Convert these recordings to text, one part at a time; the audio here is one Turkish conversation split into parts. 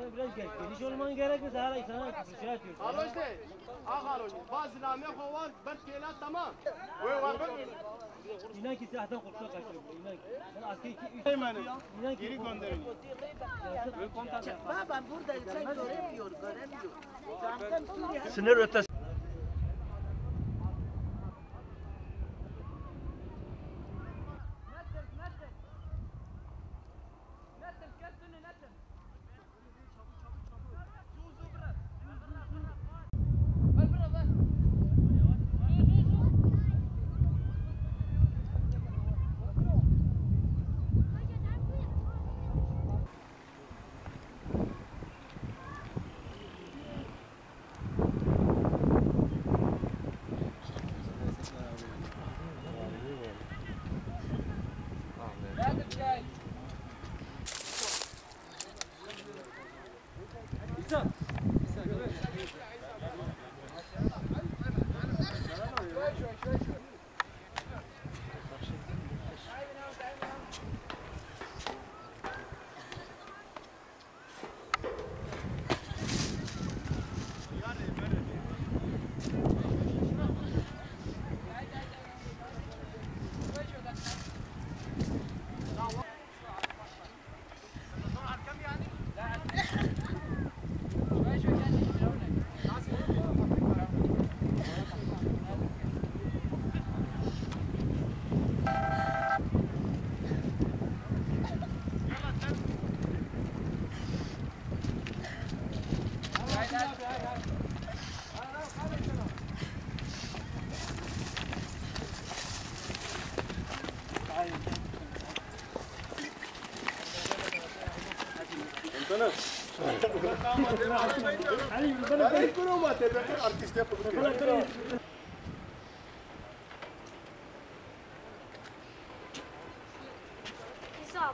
sen biraz gel. Geniş olman gerekirse her sana şey atıyor. Kardeşler, ah kardeşim, bazı namiyek o var, bir kelat tamam. Ve var mı? İnan ki silahtan korksa kaçıyor. İnan ki. Sen askeri ki üç. Şey Hemenim. İnan ki. Geri gönderin. Babam burada sen göremiyor, göremiyor. Sınır ötesi. İsa bomba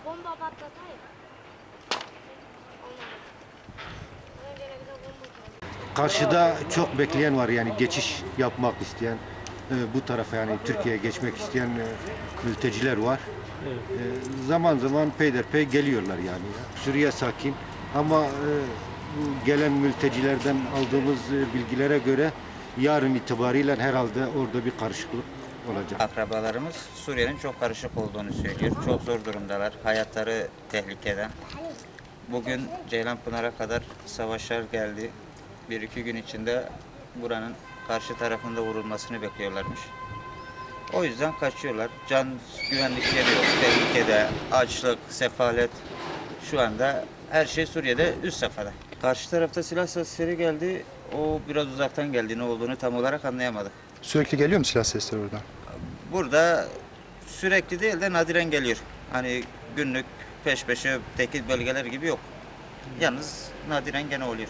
bomba patlatayım. Karşıda çok bekleyen var yani geçiş yapmak isteyen bu tarafa yani Türkiye'ye geçmek isteyen e, mülteciler var. E, Zaman zaman peyderpey geliyorlar yani. Suriye sakin ama e, bu gelen mültecilerden aldığımız e, bilgilere göre yarın itibariyle herhalde orada bir karışıklık olacak. Akrabalarımız Suriye'nin çok karışık olduğunu söylüyor. Çok zor durumdalar. Hayatları tehlikede. Bugün Ceylanpınar'a kadar savaşlar geldi. Bir iki gün içinde buranın karşı tarafında vurulmasını bekliyorlarmış. O yüzden kaçıyorlar. Can güvenlikleri yok. Tehlikede, açlık, sefalet. Şu anda her şey Suriye'de üst safhada. Karşı tarafta silah sesleri geldi. O biraz uzaktan geldi. Ne olduğunu tam olarak anlayamadık. Sürekli geliyor mu silah sesleri oradan? Burada sürekli değil de nadiren geliyor. Hani günlük peş peşe tekil bölgeler gibi yok. Yalnız nadiren gene oluyor.